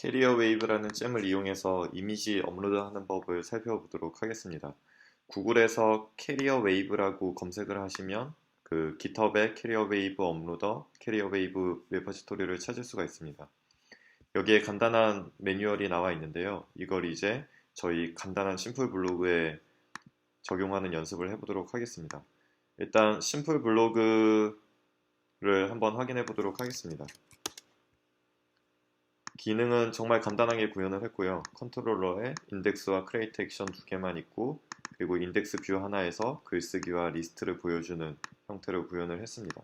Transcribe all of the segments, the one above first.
캐리어 웨이브라는 잼을 이용해서 이미지 업로드하는 법을 살펴보도록 하겠습니다. 구글에서 캐리어 웨이브라고 검색을 하시면 그 GitHub의 캐리어 웨이브 업로더, 캐리어 웨이브 레퍼지토리를 찾을 수가 있습니다. 여기에 간단한 매뉴얼이 나와 있는데요. 이걸 이제 저희 간단한 심플 블로그에 적용하는 연습을 해보도록 하겠습니다. 일단 심플 블로그를 한번 확인해 보도록 하겠습니다. 기능은 정말 간단하게 구현을 했고요. 컨트롤러에 인덱스와 크레이트 액션 두 개만 있고 그리고 인덱스 뷰 하나에서 글쓰기와 리스트를 보여주는 형태로 구현을 했습니다.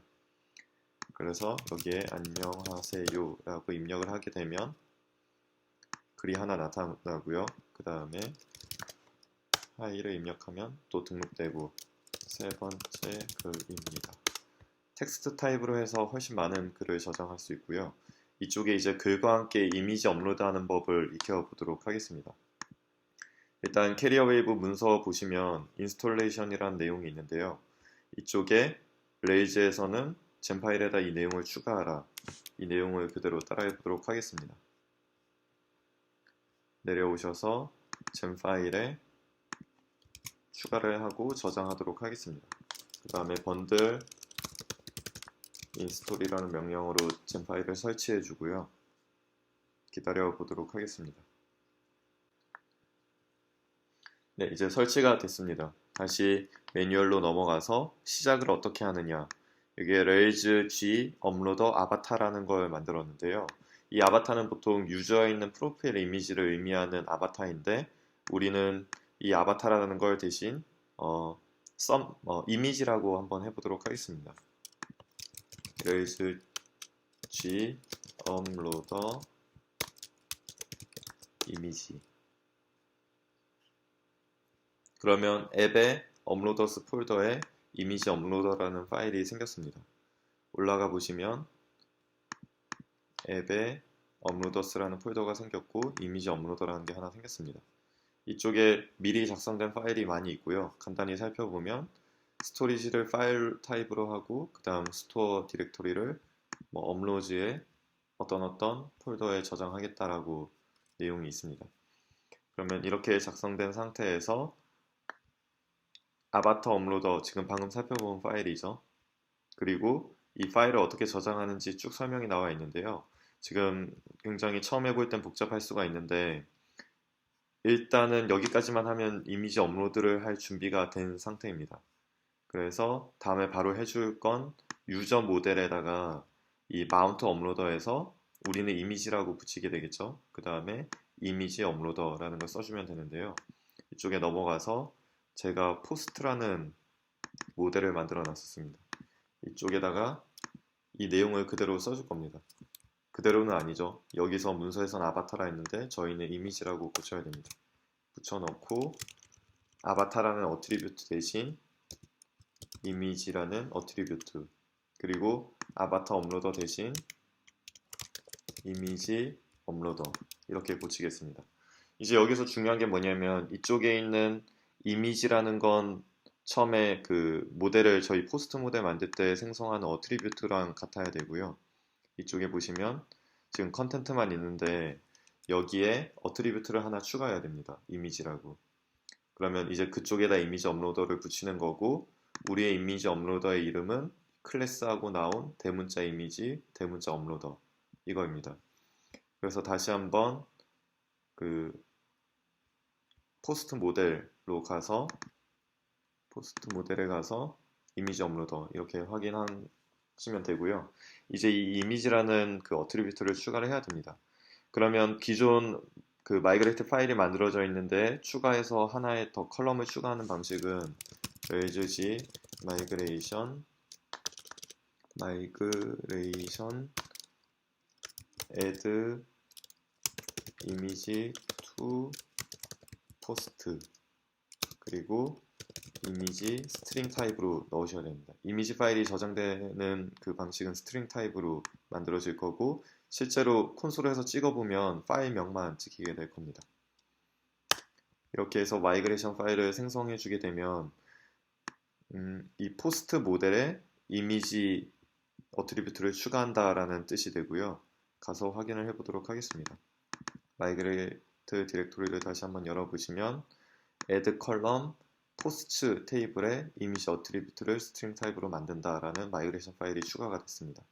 그래서 여기에 안녕하세요 라고 입력을 하게 되면 글이 하나 나타나고요. 그 다음에 하이를 입력하면 또 등록되고 세 번째 글입니다. 텍스트 타입으로 해서 훨씬 많은 글을 저장할 수 있고요. 이쪽에 이제 글과 함께 이미지 업로드하는 법을 익혀 보도록 하겠습니다. 일단 캐리어 웨이브 문서 보시면 인스톨레이션이라는 내용이 있는데요. 이쪽에 레이즈에서는 젠 파일에다 이 내용을 추가하라. 이 내용을 그대로 따라해 보도록 하겠습니다. 내려오셔서 젠 파일에 추가를 하고 저장하도록 하겠습니다. 그 다음에 번들 인스톨이라는 명령으로 젠 파일을 설치해 주고요. 기다려 보도록 하겠습니다. 네, 이제 설치가 됐습니다. 다시 매뉴얼로 넘어가서 시작을 어떻게 하느냐. 여기에 레이즈 G 업로더 아바타라는 걸 만들었는데요. 이 아바타는 보통 유저에 있는 프로필 이미지를 의미하는 아바타인데 우리는 이 아바타라는 걸 대신 어, 썸, 어, 이미지라고 한번 해보도록 하겠습니다. 레이즈 G 업로더 이미지 그러면 앱의 업로더스 폴더에 이미지 업로더라는 파일이 생겼습니다. 올라가 보시면 앱에 업로더스라는 폴더가 생겼고 이미지 업로더라는 게 하나 생겼습니다. 이쪽에 미리 작성된 파일이 많이 있고요. 간단히 살펴보면 스토리지를 파일 타입으로 하고 그 다음 스토어 디렉토리를 뭐 업로드에 어떤 어떤 폴더에 저장하겠다라고 내용이 있습니다. 그러면 이렇게 작성된 상태에서 아바타 업로더 지금 방금 살펴본 파일이죠. 그리고 이 파일을 어떻게 저장하는지 쭉 설명이 나와 있는데요. 지금 굉장히 처음 해볼 땐 복잡할 수가 있는데 일단은 여기까지만 하면 이미지 업로드를 할 준비가 된 상태입니다. 그래서 다음에 바로 해줄 건 유저 모델에다가 이 마운트 업로더에서 우리는 이미지라고 붙이게 되겠죠. 그 다음에 이미지 업로더라는 걸 써주면 되는데요. 이쪽에 넘어가서 제가 포스트라는 모델을 만들어 놨었습니다. 이쪽에다가 이 내용을 그대로 써줄 겁니다. 그대로는 아니죠. 여기서 문서에선 아바타라 했는데 저희는 이미지라고 고쳐야 됩니다. 붙여넣고 아바타라는 어트리뷰트 대신 이미지라는 어트리뷰트 그리고 아바타 업로더 대신 이미지 업로더 이렇게 고치겠습니다. 이제 여기서 중요한 게 뭐냐면 이쪽에 있는 이미지라는 건 처음에 그 모델을 저희 포스트 모델 만들 때 생성하는 어트리뷰트랑 같아야 되고요. 이쪽에 보시면 지금 컨텐트만 있는데 여기에 어트리뷰트를 하나 추가해야 됩니다. 이미지라고. 그러면 이제 그쪽에다 이미지 업로더를 붙이는 거고 우리의 이미지 업로더의 이름은 클래스하고 나온 대문자 이미지, 대문자 업로더 이거입니다. 그래서 다시 한번 그 포스트 모델로 가서 포스트 모델에 가서 이미지 업로더 이렇게 확인하시면 되고요. 이제 이 이미지라는 그 어트리뷰트를 추가를 해야 됩니다. 그러면 기존 그 마이그레이트 파일이 만들어져 있는데 추가해서 하나의 더 컬럼을 추가하는 방식은 레이즈지 마이그레이션 마이그레이션 add 이미지 to post 그리고 이미지 스트링 타입으로 넣으셔야 됩니다. 이미지 파일이 저장되는 그 방식은 스트링 타입으로 만들어질 거고 실제로 콘솔에서 찍어보면 파일명만 찍히게 될 겁니다. 이렇게 해서 마이그레이션 파일을 생성해 주게 되면 음, 이 포스트 모델에 이미지 어트리뷰트를 추가한다라는 뜻이 되고요. 가서 확인을 해보도록 하겠습니다. 마이그레이트 디렉토리를 다시 한번 열어보시면 add 컬럼 포스츠 테이블에 이미지 어트리뷰트를 스트링 타입으로 만든다라는 마이그레이션 파일이 추가가 됐습니다.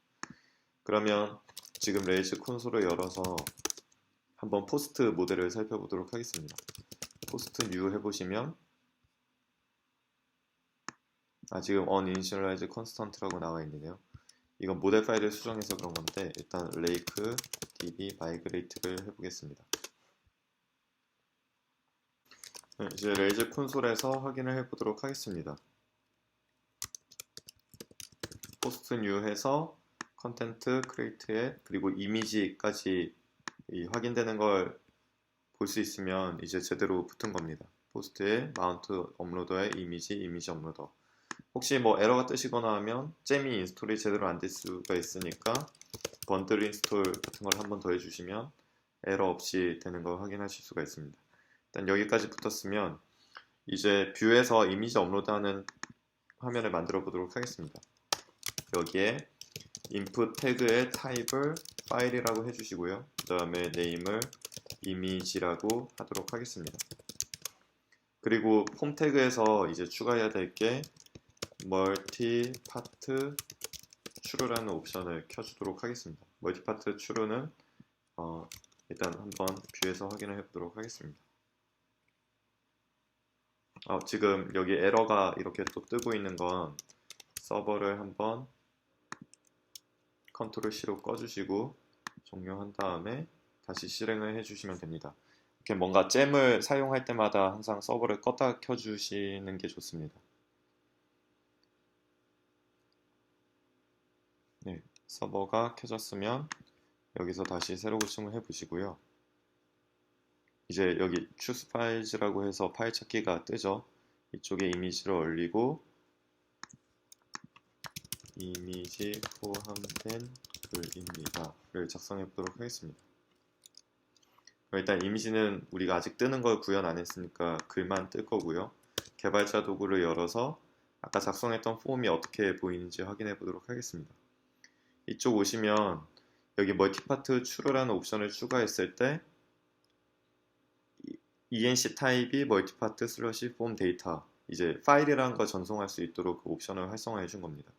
그러면 지금 레이즈 콘솔을 열어서 한번 포스트 모델을 살펴보도록 하겠습니다. 포스트 뉴 해보시면 아 지금 uninitialize constant라고 나와 있네요. 이건 모델 파일을 수정해서 그런 건데 일단 lake db migrate를 해보겠습니다. 네, 이제 레이즈 콘솔에서 확인을 해보도록 하겠습니다. 포스트 뉴 해서 컨텐트 크리에이트에 그리고 이미지까지 이 확인되는 걸 볼 수 있으면 이제 제대로 붙은 겁니다. 포스트에 마운트 업로더에 이미지 이미지 업로더 혹시 뭐 에러가 뜨시거나 하면 잼이 인스톨이 제대로 안 될 수가 있으니까 번들 인스톨 같은 걸 한 번 더 해주시면 에러 없이 되는 걸 확인하실 수가 있습니다. 일단 여기까지 붙었으면 이제 뷰에서 이미지 업로드하는 화면을 만들어 보도록 하겠습니다. 여기에 input 태그의 타입을 파일이라고 해주시고요. 그 다음에 네임을 이미지라고 하도록 하겠습니다. 그리고 폼 태그에서 이제 추가해야 될게 멀티 파트 추루라는 옵션을 켜주도록 하겠습니다. 멀티 파트 추루는 어, 일단 한번 뷰에서 확인을 해보도록 하겠습니다. 어, 지금 여기 에러가 이렇게 또 뜨고 있는 건 서버를 한번 컨트롤 C로 꺼주시고 종료한 다음에 다시 실행을 해주시면 됩니다. 이렇게 뭔가 잼을 사용할 때마다 항상 서버를 껐다 켜주시는 게 좋습니다. 네, 서버가 켜졌으면 여기서 다시 새로 구축을 해 보시고요. 이제 여기 choose files라고 해서 파일 찾기가 뜨죠. 이쪽에 이미지를 올리고 이미지 포함된 글입니다를 작성해 보도록 하겠습니다. 일단 이미지는 우리가 아직 뜨는 걸 구현 안 했으니까 글만 뜰 거고요. 개발자 도구를 열어서 아까 작성했던 폼이 어떻게 보이는지 확인해 보도록 하겠습니다. 이쪽 오시면 여기 멀티파트 추루라는 옵션을 추가했을 때 enc 타입이 멀티파트 슬러시 폼 데이터 이제 파일이라는 걸 전송할 수 있도록 그 옵션을 활성화해 준 겁니다.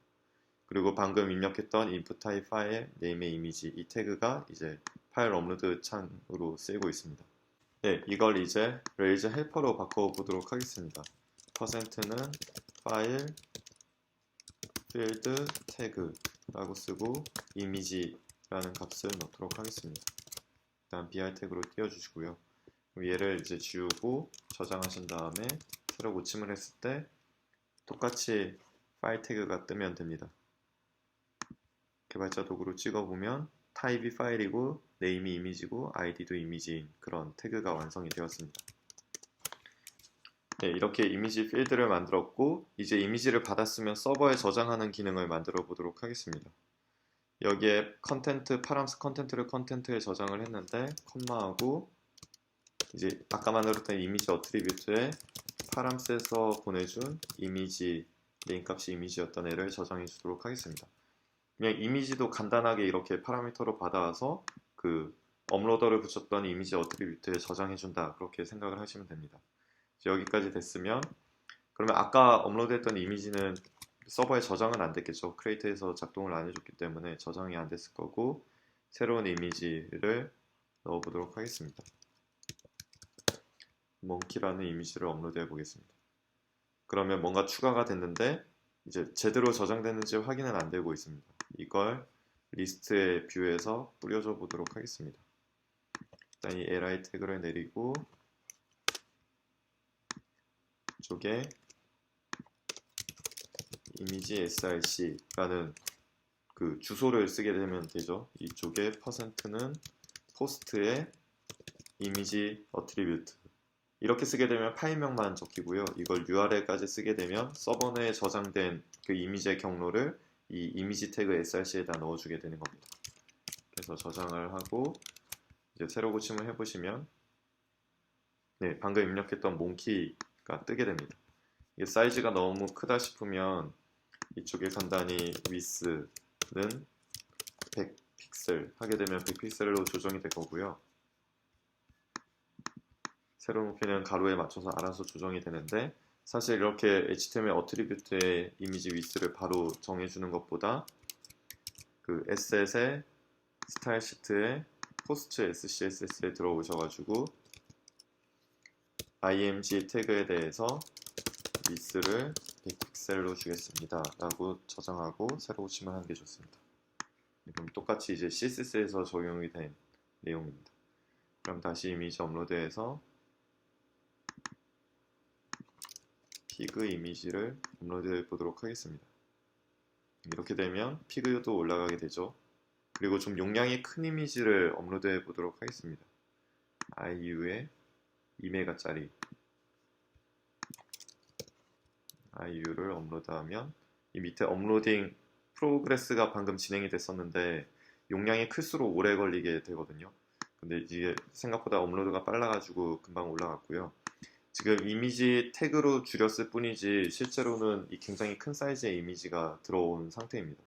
그리고 방금 입력했던 input 타입 파일 네임의 이미지 이 태그가 이제 파일 업로드 창으로 쓰이고 있습니다. 네, 이걸 이제 레이즈 헬퍼로 바꿔보도록 하겠습니다. 퍼센트는 파일 필드 태그라고 쓰고 이미지라는 값을 넣도록 하겠습니다. 일단 bi 태그로 띄워주시고요. 얘를 이제 지우고 저장하신 다음에 새로 고침을 했을 때 똑같이 파일 태그가 뜨면 됩니다. 개발자 도구로 찍어보면 타입이 파일이고 네임이 이미지고 아이디도 이미지인 그런 태그가 완성이 되었습니다. 네, 이렇게 이미지 필드를 만들었고 이제 이미지를 받았으면 서버에 저장하는 기능을 만들어 보도록 하겠습니다. 여기에 컨텐트 파람스 컨텐트를 컨텐트에 저장을 했는데 컴마하고 이제 아까 만들었던 이미지 어트리뷰트에 파람스에서 보내준 이미지 네임 값이 이미지였던 애를 저장해 주도록 하겠습니다. 그냥 이미지도 간단하게 이렇게 파라미터로 받아와서 그 업로더를 붙였던 이미지 어트리뷰트에 저장해 준다 그렇게 생각을 하시면 됩니다. 여기까지 됐으면 그러면 아까 업로드했던 이미지는 서버에 저장은 안 됐겠죠. 크레이트에서 작동을 안 해줬기 때문에 저장이 안 됐을 거고 새로운 이미지를 넣어보도록 하겠습니다. 몽키라는 이미지를 업로드해 보겠습니다. 그러면 뭔가 추가가 됐는데 이제 제대로 저장됐는지 확인은 안 되고 있습니다. 이걸 리스트의 뷰에서 뿌려줘 보도록 하겠습니다. 일단 이 li 태그를 내리고 이 쪽에 이미지 src라는 그 주소를 쓰게 되면 되죠. 이쪽에 퍼센트는 포스트의 이미지 어트리뷰트 이렇게 쓰게 되면 파일명만 적히고요. 이걸 URL까지 쓰게 되면 서버 내에 저장된 그 이미지의 경로를 이 이미지 태그 src에다 넣어주게 되는 겁니다. 그래서 저장을 하고 이제 새로 고침을 해보시면 네 방금 입력했던 몽키 가 뜨게 됩니다. 이게 사이즈가 너무 크다 싶으면 이쪽에 간단히 width는 100 픽셀 하게 되면 100 픽셀로 조정이 될 거고요. 새로운 목표는 가로에 맞춰서 알아서 조정이 되는데 사실 이렇게 HTML 어트리뷰트의 이미지 위스를 바로 정해주는 것보다 그 에셋의 스타일 시트에 포스트 SCSS에 들어오셔가지고 img 태그에 대해서 위스를 100픽셀로 주겠습니다 라고 저장하고 새로 고침을 하는 게 좋습니다 그럼 똑같이 이제 CSS에서 적용이 된 내용입니다 그럼 다시 이미지 업로드해서 피그 이미지를 업로드해 보도록 하겠습니다. 이렇게 되면 피그도 올라가게 되죠. 그리고 좀 용량이 큰 이미지를 업로드해 보도록 하겠습니다. IU에 2메가짜리 IU를 업로드하면 이 밑에 업로딩 프로그레스가 방금 진행이 됐었는데 용량이 클수록 오래 걸리게 되거든요. 근데 이게 생각보다 업로드가 빨라가지고 금방 올라갔고요. 지금 이미지 태그로 줄였을 뿐이지 실제로는 이 굉장히 큰 사이즈의 이미지가 들어온 상태입니다.